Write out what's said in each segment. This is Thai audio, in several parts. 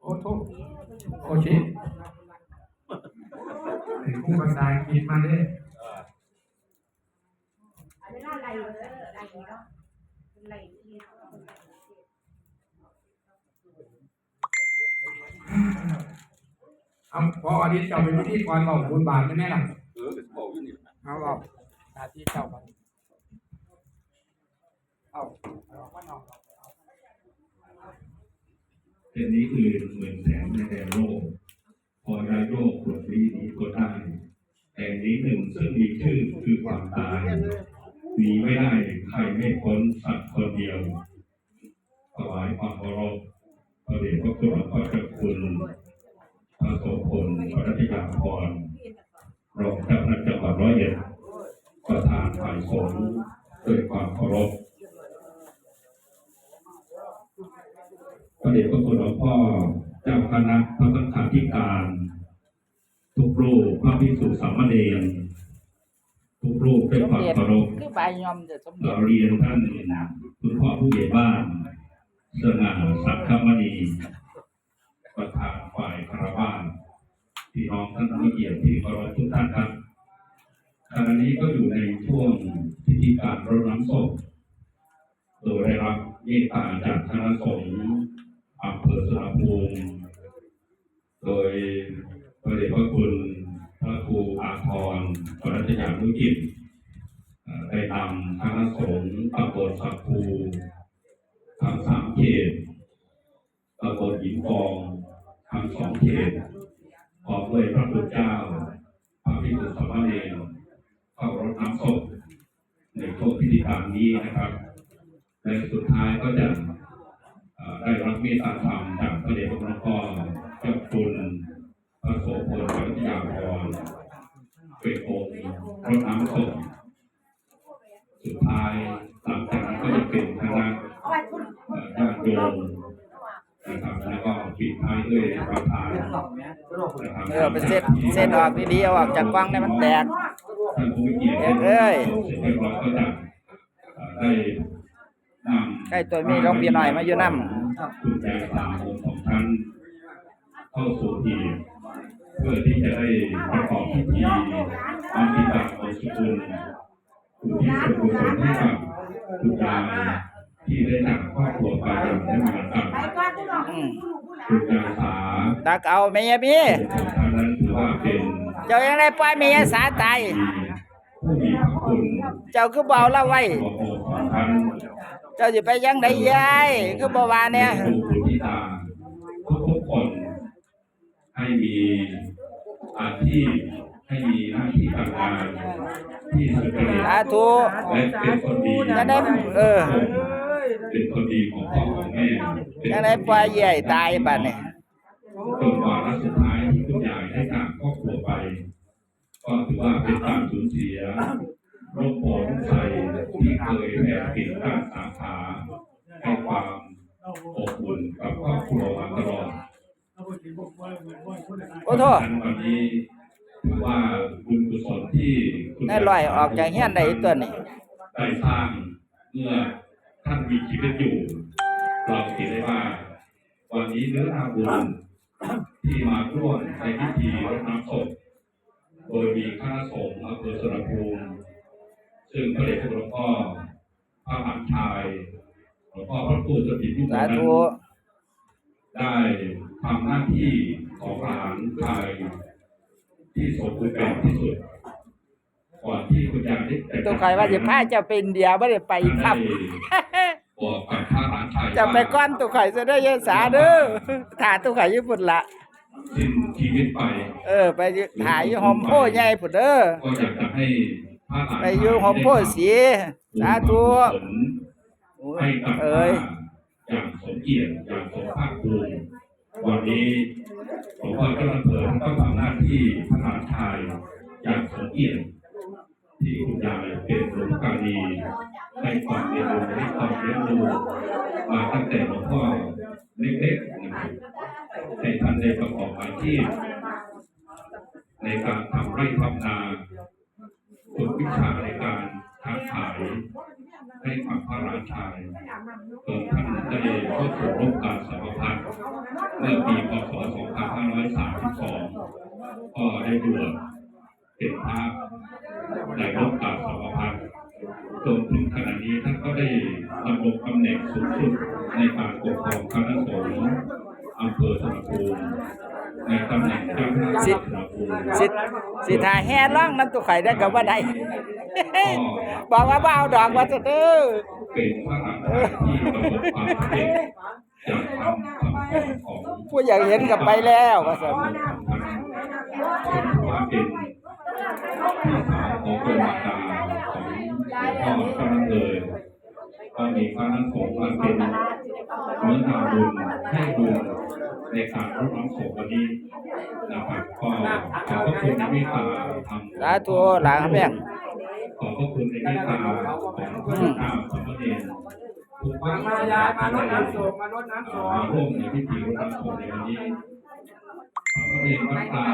โอ้โทษโอเคถึงผู้ภาษาอังกฤษมาเลยเวลาไหลเออไหลเนาะไหลที่เนาะเอาพออันนี้เจ้าเป็นพิธีกรบอกบุญบาทใช่ไหมล่ะเออเป็นบอกอยู่นี่เอาบอกหน้าที่เจ้าก่อนเอาเอาว่าน้อง เช่นนี้คือเหมือนแสงในแดนโลกพอได้โลกปลดวีนี้ก็ได้แต่นี้หนึ่งซึ่งมีชื่อคือความตายหนีไม่ได้ใครไม่พ้นสักคนเดียวถวายความเคารพพระเดชพระคุณหลวงพ่อเจ้าคุณพระโสพลพระรัตยาพรรองเจ้าคณะจังหวัดร้อยเอ็ดประธานฝ่ายสงฆ์ด้วยความเคารพ พระเดชพระคุณหลวงพ่อเจ้าคณะพระสังฆาธิการ ทุกรูปพระภิกษุสามเณรทุกรูปด้วยความเคารพคือใบยอมจะสมเด็เราจเรียนท่านคุณพ่อผู้ใหญ่บ้านสง่าสักขมณีประธานฝ่ายคารวาสพี่น้องท่านผู้เกียรติที่เคารพทุกท่านครับขณะนี้ก็อยู่ในช่วงพิธีการรดน้ำศพโดยได้รับเมตตาจากคณะสงฆ์อำเภอสุรภูมิโดย พระเดชพระคุณพระครูอาทรปรัชญานุกิจได้นำคณะสงฆ์ตำบลสักภูทั้งสามเขตตำบลหินกองทั้งสองเขตพร้อมด้วยพระพุทธเจ้า พระภิกษุสามเณรเข้ารดน้ำศพในช่วงพิธีการนี้นะครับ และสุดท้ายก็จะได้รับเมตตาธรรมจากพระเดชพระคุณหลวงพ่อเจ้าคุณพระโสพลพระวิทยาพรเป็นองค์รดน้ำศพ สุดท้ายหลังจากนั้นก็จะเป็นคณะเอาไว้คุณเอ่อญาติโยมนะครับแล้วก็ปิดท้ายด้วยประธานนะครับเออไปเซ็ตเซ็ตออกดีๆเอาออกจากกล้องให้มันแตกท่านผู้มีเกียรติเอกเอ้ยเสร็จเรียบร้อยก็จะเอ่อได้นำใกล้ตัวมีหลวงพี่หน่อยมาอยู่นำคุณยายสามองค์ของท่านเข้าสู่ทีเพื่อที่จะได้ประกอบพิธีอภิธรรมของสุขุน อุทิศส่วนกุศลให้กับคุณยายที่ได้จากครอบครัวไปอย่างไม่มีวันกลับไปก่อนทุกดอกอืมคุณยายสาตักเอาเมียมีของท่านนั้นถือว่าเป็นเจ้ายังได้ปล่อยเมียสาตายผู้มีพระคุณเจ้าคือเบเอาละไว้หัวอกของท่านเจ้าจะไปยังไดยายคือบ่ว่าเนี่ยผู้คุณที่ตาทุกๆคนให้มีอาชีพให้มีหน้าที่การงาน ที่สุจริตสาธุและเป็นคนดีจะได้เออ เป็นคนดีของพ่อของแม่เป็นยังได้ปล่อยใหญ่ตายบัดนี้จนวาระสุดท้ายที่คุณยายได้จากครอบครัวไป ก็ถือว่าเป็นการสูญเสียโรคโผล่ใส่ที่เคยแผ่กิ่งก้านสาขาให้ความอบอุ่นกับครอบครัวมาตลอดโอ้โทษวันนี้ ถือว่าบุญกุศลที่คุณได้ลอยออกจากเฮียนได้อีกตัวนี้ได้สร้างเมื่อท่านมีชีวิตอยู่เราเห็นได้ว่า วันนี้เนื้อนาบุญที่มาร่วมในพิธีรดน้ำศพโดยมีข้าสงฆ์อำเภอสระภูมิซึ่งพระเดชพระคุณหลวงพ่อพระมหาชายหลวงพ่อพระครูสถิตยุคสานั้นธุได้ทำหน้าที่ของหลานชาย ที่สมบูรณ์แบบที่สุดก่อนที่คุณยายได้แต่งตัวใครว่าสิพาเจ้าไปอินเดียบ่ได้ไปครับบอกกับพระหลานชายจะไปก้อนตัวไข่จะได้ยายสาเด้อถ่าตัวไข่ญี่ปุ่นละสิ้นชีวิตไป เออ ไปถ่ายอยู่หอมโพใหญ่พุ่นเด้อก็อยากจะให้พระหลานไปอยู่หอมโพสีสาธุให้กับเอ้ยอย่างสมเกียรติอย่างสมภาคภูมิวันนี้ หลวงพ่อเจ้าเผยก็ทำหน้าที่พระหานชายอย่างสมเกียรติที่คุณยายเป็นหลวงกาลีในความเรียนรู้ในความเรียนรู้มาตั้งแต่หลวงพ่อเล็กๆนะครับให้ท่านได้ประกอบอาชีพในการทำไร่ทำนาฝึกวิชาในการค้าขาย ให้กับ พระราชายจนท่านได้เข้าสู่ร่มการสมพันธ์เมื่อปีพศ 2532 ก็ได้บวชเป็นพระในร่มการสมพันธ์จนถึงขณะนี้ท่านก็ได้ดำรงตำแหน่งสูงสุดในการปกครองคณะสงฆ์อำเภอสระภูมิ ในตำแหน่งเจ้าคณะสระภูมิสิสิทาแห่ร้องน้ำตุกไข่ได้ก็บ่ได้บอกว่าบ่เอาดอกว่าจะเด้อเป็นพระอัครที่ประสบความสำเร็จจากคำคำสอนของผู้อยากเห็นกับไปแล้วว่าซั่นว่าเป็นพี่สาวของเป็นมาตาของหลวงพ่อกำลังเลยก็มีพระนักสงฆ์มาเป็นเมื่อทำบุญให้บุญ ในการรดน้ำศพวันนี้นะครับก็ขอบพระคุณในเมตตาทำสาธุหลานแม่งขอบพระคุณในเมตตาของพระเจ้าสมเณรทุกมาท่านมายายมารดน้ำศพมารดน้ำศพมาร่วมในพิธีรดน้ำศพในวันนี้สมเณรวัดตา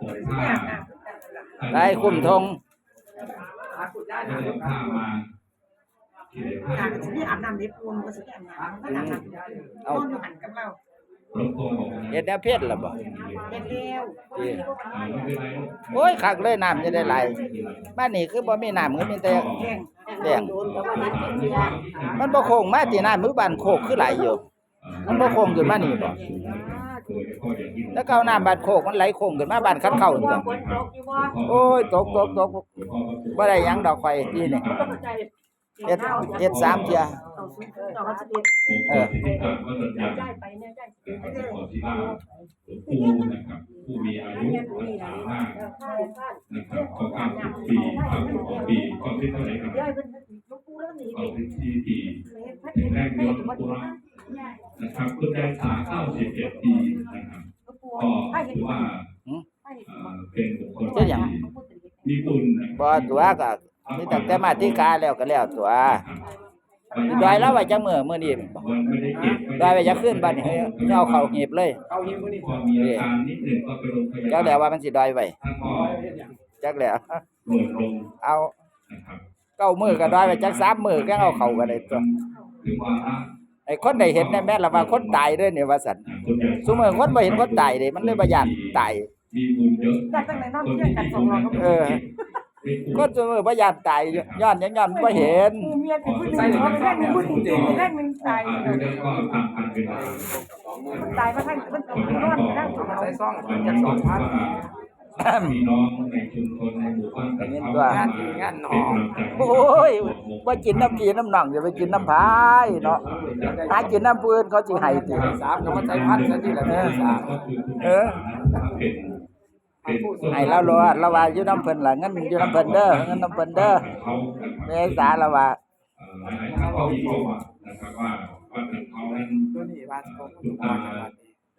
ปวดผ้าได้คุ้มทงได้เดินผ้ามาอ่างจะนี่อาบน้ำในปูนก็สิอาบน้ำก็อาบน้ำนเอาอนอยู่หันกับเรา หลวงพ่อบอกว่าเฮ็ดแนวเพชรล่ะบ่เป็นเร็วที่อ่าไม่เป็นไรลูกโอ้ยคักเลยน้ำจะได้ไหลบ้านนี้คือบ่มีน้ำคือมีแต่แห้งแดงมันบ่โค้งมาที่น้ำมือบ้านโคกคือไหลอยู่มันบ่โค้งขึ้นมานี่บ่แล้วก็เอาน้ำบ้านโคกมันไหลโค้งขึ้นมาบ้านคันเข้าจังโอ้ยตกตกตกบ่ได้หยังดอกไฟที่นี่เฮ็ดเฮ็ดสามเที่ย เอาสุดดอกเขาจะเด็ดเออที่การก็จะยังนะครับขอที่ว่าหลวงปู่นะครับผู้มีอายุรักษามานะครับก็เก้าสิบปีเก้าสิบกว่าปีก็ที่เท่าไหร่ครับย่อยเป็นลูกปูแล้วหนีเก้าสิบสี่ปีถึงแรกยศปุระนะครับคุณยายสาเก้าสิบเอ็ดปีนะครับก็ถือว่าเออเป็นบุคคลที่มีบุญนะบ่ตัวก็มีตั้งแต่มาที่กาแล้วก็แล้วตัว ดอยแล้วไว้จังมื้อมื้อนี้บ่มันไม่ได้เก็บดอยไว้จะขึ้นบัดนี้ให้เอาเข้าหีบเลยเข้าหิ้งมื้อนี้พอมีอาการนิดหนึ่งก็ไปโรงพยาจับากลแล้วว่ามันสิดอยไว้ท่านก็จักแล้วหล่นลงเอานะครับเก้ามื้อก็ดอยไว้จักสามมื้อก็เอาเข้าก็ได้ตัวถึงวาระไอ้คนได้เห็นแน่แม่นละว่าคนตายเด้อเนี่ยว่าซั่นคุณยายซุมื้อคนบ่เห็นคนตายเด้มันเลยบ่ย่านตายมีบุญเยอะแต่ตั้งแต่น้ำเยี่ยงกันสองรอบก็เออ คนซุมื้อบ่ย่านตายย้อนหยังย้อนบ่เห็นปูเมียเป็นผู้หญิงเขาแรกหนึ่งผู้หญิงแรกหนึ่งตายอายุได้ก็ตามกันเวลาตายมาทั้งมันนอนทั้งจุดเราใส่ซองวันจันี้กสก็องถืพัอนว่าพี่น้องในชุมชนในหมู่บ้านกันเขามาเป็นกำลังใจโอ้ยบ่กินน้ำกีน้ำหนองอย่าไปกินน้ำพายเนาะหากินน้ำปืนเขาสิให้ติสามก็มาใส่พันซะนี่แหละเด้อสามเออเป็นเป็นต้น ให้เรารอดเราว่าอยู่น้ำเพิ่นล่ะเงินอยู่น้ำเพิ่นเด้อเงินน้ำเพิ่นเด้อเขาเมษาละว่าหลายๆท่านก็มีประวัตินะครับว่าว่าถึงเขานั้นตัวนี้บ้านเขาคุณตา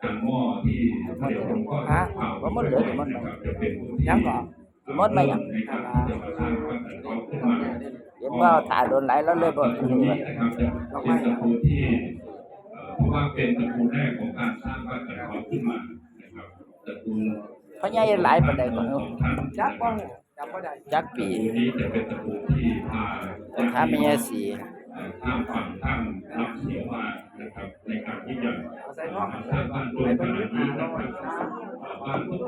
จานหม้อที่เดี๋ยวผมก็ข่าวนะครับจะเป็นผู้ที่ยังก่อนสิหมดไหมยังในการที่จะมาสร้างวัดแต่เขาขึ้นมาเห็นว่าถ่ายโดนไหลแล้วเลยบ่ตระกูลนี้นะครับจะเป็นตระกูลที่เอ่อเพราะว่าเป็นตระกูลแรกของการสร้างวัดแต่เขาขึ้นมานะครับตระกูลเพราะใหญ่หลายปานใดก็ขเนาะองท่านจันะกคบ่รับจับบ่ได้จักตระปีกูลนี้จะเป็นตระกูลที่พาเป็นถ้ามีสีเอ่อข้ามฝั่งข้ามรับเสียมานะครับในการที่จะใส่ซองสร้างบ้านจนขนาดนี้นะครับเอ่อบ้านทุก